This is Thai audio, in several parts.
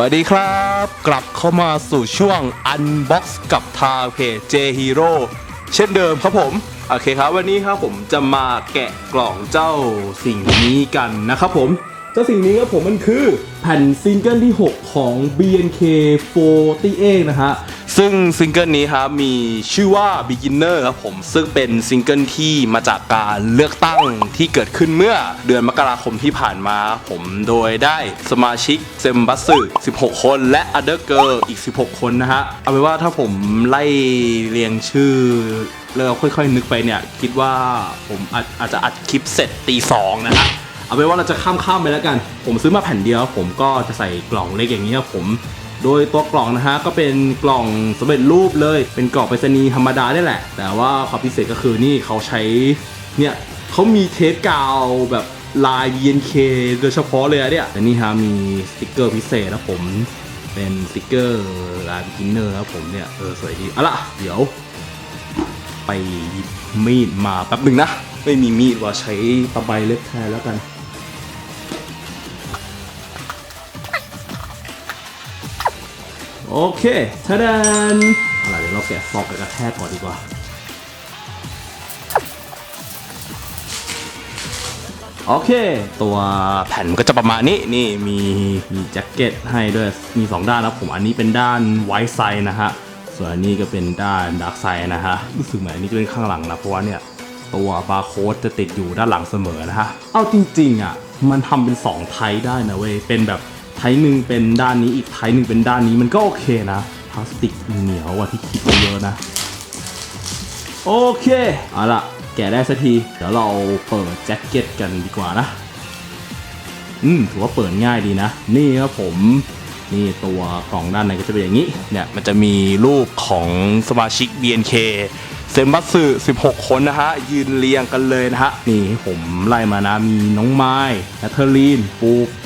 วัสดีครับ กลับเข้ามาสู่ช่วง Unbox กับทางเพจ J Hero เช่นเดิมครับผม โอเคครับ วันนี้ครับผมจะมาแกะกล่องเจ้าสิ่งนี้กันนะครับผม เจ้าสิ่งนี้ครับผมมันคือแผ่นซิงเกิลที่ 6 ของ BNK48 นะฮะ ซึ่งซิงเกิลนี้ครับมีชื่อว่า Beginner ครับผม ซึ่งเป็นซิงเกิลที่มาจากการเลือกตั้งที่เกิดขึ้นเมื่อเดือนมกราคมที่ผ่านมาผมโดยได้สมาชิกเซมบัสสึ16 คน และ Other Girl อีก 16 คนนะฮะ เอาเป็นว่าถ้าผมไล่เรียงชื่อแล้วค่อยๆนึกไปเนี่ย คิดว่าผมอาจอาจจะอัดคลิปเสร็จตีสองนะฮะเอาเป็นว่าเราจะข้ามๆไปแล้วกัน ผมซื้อมาแผ่นเดียวผมก็จะใส่กล่องเล็กอย่างนี้ครับผม โดยตัวกล่องนะฮะก็เป็นกล่องสำเร็จรูปเลย เป็นกล่องไปรษณีย์ธรรมดาได้แหละ แต่ว่าความพิเศษก็คือนี่เขาใช้เนี่ยเขามีเทปกาวแบบลาย BNK โดยเฉพาะเลยอะเนี่ยแต่นี่ฮะมีสติกเกอร์พิเศษนะผมเป็นสติกเกอร์ลาย beginner นะครับผมเนี่ยเออสวยดีอาล่ะเดี๋ยว ไปหยิบมีดมาแป๊บหนึ่งนะ ไม่มีมีดว่าใช้ตะไบเล็บแทนแล้วกัน โอเคทะดันเอาล่ะเดี๋ยวเราแกะซองกับกระแทกก่อนดีกว่า โอเค ตัวแผ่นก็จะประมาณนี้ นี่มีมีแจ็คเก็ตให้ด้วย มี 2 ด้านนะผมอันนี้เป็นด้านไวท์ไซด์นะฮะ ส่วนอันนี้ก็เป็นด้านดาร์กไซด์นะฮะ รู้สึกเหมือนอันนี้จะเป็นข้างหลังนะ เพราะว่าเนี่ยตัวบาร์โค้ดจะติดอยู่ด้านหลังเสมอนะฮะ เอาจริงๆอะ มันทำเป็น2ไทป์ได้นะเว้ย เป็นแบบ ไทป์หนึ่งเป็นด้านนี้อีกไทป์หนึ่งเป็นด้านนี้มันก็โอเคนะพลาสติกเหนียวกว่าที่คิดไว้เยอะนะโอเคเอาละแกะได้สักที เดี๋ยวเราเปิดแจ็คเก็ตกันดีกว่านะ อืมถือว่าเปิดง่ายดีนะ นี่ครับผมนี่ตัวกล่องด้านในก็จะเป็นอย่างนี้เนี่ยมันจะมีรูปของสมาชิก BNK เซมบัสสึ16 คนนะฮะ ยืนเรียงกันเลยนะฮะ นี่ผมไล่มานะ มีน้องไม้แคทเธอรีน ปูเ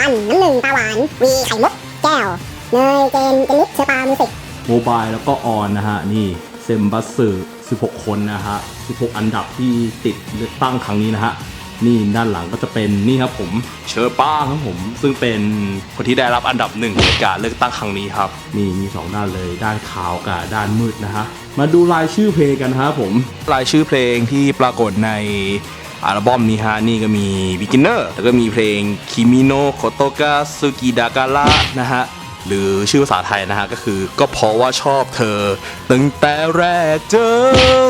ป้ปั้นน้ำหนึ่งปลาหวาน วีไข่มุก แก้ว เนยเจนเจนิสเชอปามิวสิกโมบายแล้วก็ออนนะฮะ นี่เซมบัสสึ16 คนนะฮะ 16 อันดับที่ติดเลือกตั้งครั้งนี้นะฮะ นี่ด้านหลังก็จะเป็นนี่ครับผมเชอร์ป้าครับผม ซึ่งเป็นคนที่ได้รับอันดับหนึ่งในการเลือกตั้งครั้งนี้ครับ นี่มี 2 ด้านเลยด้านขาวกับด้านมืดนะฮะ มาดูรายชื่อเพลงกันนะครับผม รายชื่อเพลงที่ปรากฏใน อัลบั้มนี้ฮะนี่ก็มี Beginner แล้วก็มีเพลง Kimino Kotoka Suki Dagara นะฮะ หรือชื่อภาษาไทยนะฮะ ก็คือก็เพราะว่าชอบเธอ ตั้งแต่แรกเจอ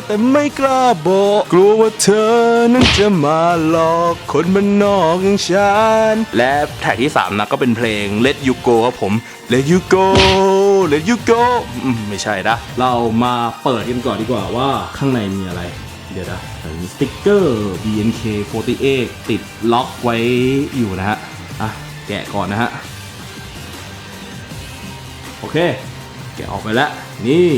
แต่ไม่กล้าบอก กลัวว่าเธอนั้นจะมาหลอกคนมันนอกอย่างฉัน และแท็กที่ 3 นะ ก็เป็นเพลง Let You Go ครับผม Let You Go Let You Go ไม่ใช่นะ เรามาเปิดกันก่อนดีกว่าว่าข้างในมีอะไร เดี๋ยวนะสติ๊กเกอร์ BNK48 ติดล็อกไว้อยู่นะฮะ อะ แกะก่อนนะฮะ โอเค แกะออกไปแล้ว นี่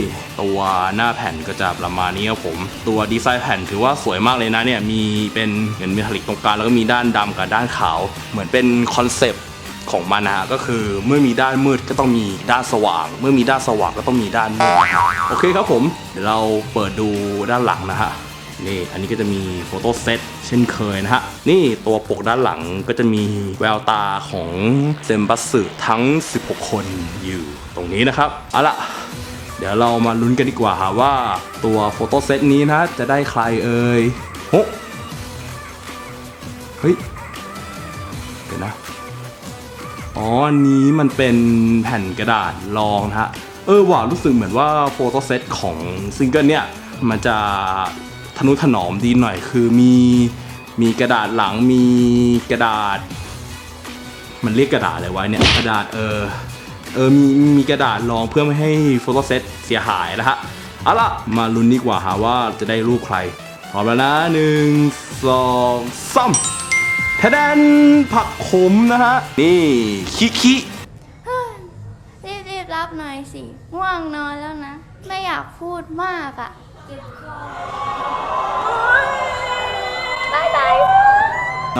ตัวหน้าแผ่นก็จะประมาณนี้ครับผม ตัวดีไซน์แผ่นถือว่าสวยมากเลยนะเนี่ย มีเป็นเหมือนเมทัลลิกตรงกลางแล้วก็มีด้านดำกับด้านขาว เหมือนเป็นคอนเซปต์ของมันนะฮะก็คือเมื่อมีด้านมืดก็ต้องมีด้านสว่าง เมื่อมีด้านสว่างก็ต้องมีด้านมืดโอเคครับผม เดี๋ยวเราเปิดดูด้านหลังนะฮะ นี่อันนี้ก็จะมีโฟโต้เซตเช่นเคยนะฮะ นี่ตัวปกด้านหลังก็จะมีแววตาของเซมบัสสึทั้ง 16 คนอยู่ตรงนี้นะครับ เอาละเดี๋ยวเรามาลุ้นกันดีกว่าฮะว่าตัวโฟโต้เซตนี้นะจะได้ใครเอ่ยโอ้เฮ้ยเดี๋ยวนะ อ๋ออันนี้มันเป็นแผ่นกระดาษรองนะฮะ เออว่ารู้สึกเหมือนว่าโฟโต้เซตของซิงเกิลเนี่ย มันจะ ทนุถนอมดีหน่อย คือมีมีกระดาษหลังมีกระดาษ มันเรียกกระดาษอะไรไว้เนี่ยกระดาษเออเออมีมีกระดาษรองเพื่อไม่ให้โฟโต้เซตเสียหายนะฮะเอาละมาลุ้นดีกว่าฮะว่าจะได้รูปใครพร้อมแล้วนะหนึ่งสองสามทะแดนผักขมนะฮะ นี่ คิคิรีบรีบรับหน่อยสิ ง่วงนอนแล้วนะ ไม่อยากพูดมากอะ่ะ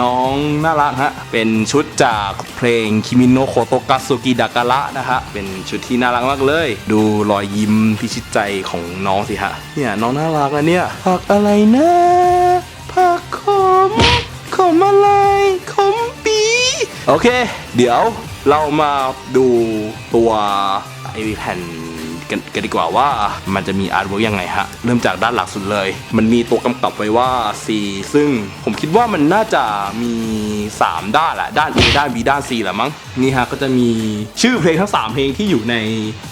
น้องน่ารักฮะ เป็นชุดจากเพลงคิมิโนโคโตกัสุกิดากะระนะฮะ เป็นชุดที่น่ารักมากเลย ดูรอยยิ้มพิชิตใจของน้องสิฮะ เนี่ยน้องน่ารักนะเนี่ย ผักอะไรนะผักขมขมอะไรขมปี โอเค เดี๋ยวเรามาดูตัวไอแผ่น กันกันดีกว่าว่ามันจะมีอาร์ตเวิร์กยังไงฮะ เริ่มจากด้านหลักสุดเลย มันมีตัวกำกับไว้ว่า C ซึ่งผมคิดว่ามันน่าจะมี 3 ด้านแหละด้าน A ด้าน B ด้าน C แหละมั้งนี่ฮะก็จะมีชื่อเพลงทั้ง 3 เพลงที่อยู่ใน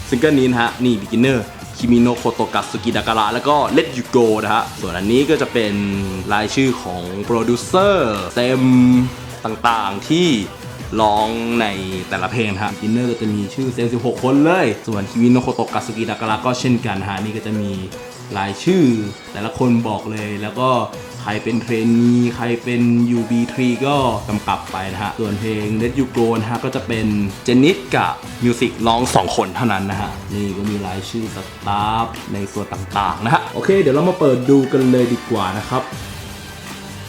ซิงเกิลนี้นะฮะนี่ beginner คิมิโนโคโตกัสุกิดาการะแล้วก็ Let You Go นะฮะ ส่วนอันนี้ก็จะเป็นรายชื่อของโปรดิวเซอร์เต็มต่างๆที่ ร้องในแต่ละเพลงนะฮะบินเนอร์ก็จะมีชื่อเซล16 คนเลย ส่วนคิมิโนโคโตกัสุกิดาการะก็เช่นกันฮะนี่ก็จะมีรายชื่อ แต่ละคนบอกเลยแล้วก็ใครเป็นเทรนนีใครเป็น UB3 ก็กำกับไปนะฮะ ส่วนเพลง Let You Go นะฮะ ก็จะเป็นเจนนิสกับมิวสิกร้อง 2 คนเท่านั้นนะฮะ นี่ก็มีรายชื่อสตาฟในส่วนต่างๆ นะฮะ โอเค เดี๋ยวเรามาเปิดดูกันเลยดีกว่านะครับ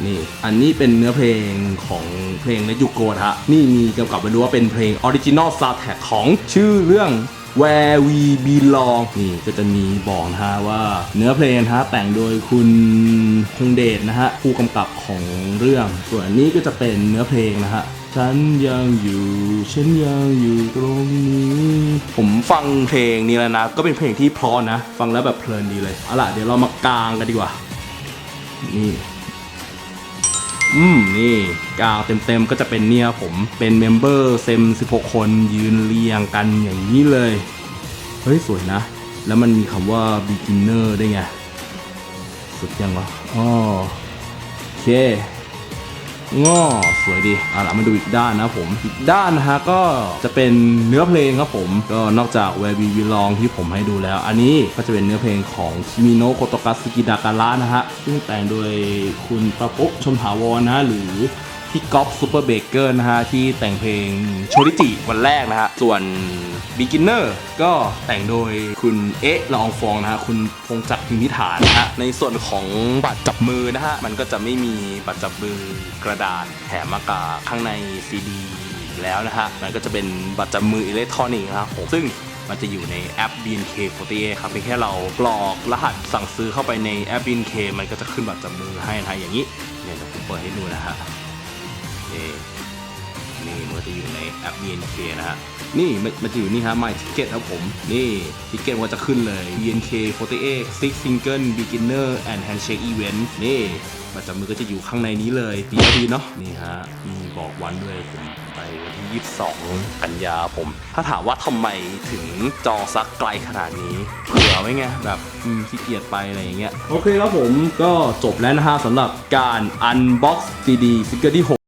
นี่ อันนี้เป็นเนื้อเพลงของเพลง Let You Go นะฮะนี่มีกำกับไว้ด้วยว่าเป็นเพลง Original Soundtrack ของชื่อเรื่อง Where We Belong นี่ก็จะมีบอกนะฮะว่าเนื้อเพลงนะฮะแต่งโดยคุณคงเดชนะฮะผู้กำกับของเรื่อง ส่วนนี้ก็จะเป็นเนื้อเพลงนะฮะฉันยังอยู่ ฉันยังอยู่ตรงนี้ ผมฟังเพลงนี้แล้วนะ ก็เป็นเพลงที่เพราะนะ ฟังแล้วแบบเพลินดีเลยเอาล่ะเดี๋ยวเรามากางกันดีกว่า นี่ อืมนี่กาวเต็มๆก็จะเป็นเนี่ยผมเป็นเมมเบอร์เซม 16 คนยืนเรียงกันอย่างนี้เลย เฮ้ย สวยนะ แล้วมันมีคำว่า beginner ได้ไง สุดยังวะอ๋อโอเค ง้อสวยดีเอาล่ะมาดูอีกด้านนะผมอีกด้านนะฮะก็จะเป็นเนื้อเพลงครับผม ก็นอกจาก Where We Belong ที่ผมให้ดูแล้ว อันนี้ก็จะเป็นเนื้อเพลงของคิมิโนะโคโตกัสกิดาการะนะฮะซึ่งแต่งโดยคุณประปุ๊บชมถาวรนะหรือ พี่ก๊อฟซูเปอร์เบเกอร์นะฮะที่แต่งเพลงโชริจิวันแรกนะฮะส่วน Beginner ก็แต่งโดยคุณเอ๊ะละอองฟองนะฮะคุณพงจักรพิมพิฐานนะฮะในส่วนของบัตรจับมือนะฮะมันก็จะไม่มีบัตรจับมือกระดาษแถมมากาข้างในซีดีแล้วนะฮะมันก็จะเป็นบัตรจับมืออิเล็กทรอนิกส์นะครับผมซึ่งมันจะอยู่ในแอป BNK48 ครับเพียงแค่เรากรอกรหัสสั่งซื้อเข้าไปในแอป BNK มันก็จะขึ้นบัตรจับมือให้นะฮะอย่างนี้เนี่ยเดี๋ยวผมเปิดให้ดูนะฮะ นี่นี่มันก็จะอยู่ในแอป BNK นะฮะ นี่มันมันจะอยู่นี่ฮะ My Ticket ครับผม นี่ Ticket มันก็จะขึ้นเลย BNK48 Six Single Beginner and Handshake Event นี่ประจำมือก็จะอยู่ข้างในนี้เลยดีดีเนาะนี่ฮะมีบอกวันด้วยผมไปวันที่ 22 กันยาผม ถ้าถามว่าทำไมถึงจองซักไกลขนาดนี้เผื่อไว้ไงแบบอืมขี้เกียจไปอะไรอย่างเงี้ยโอเคครับผมก็จบแล้วนะฮะสำหรับการ Unbox CD ซิงเกิลที่ 6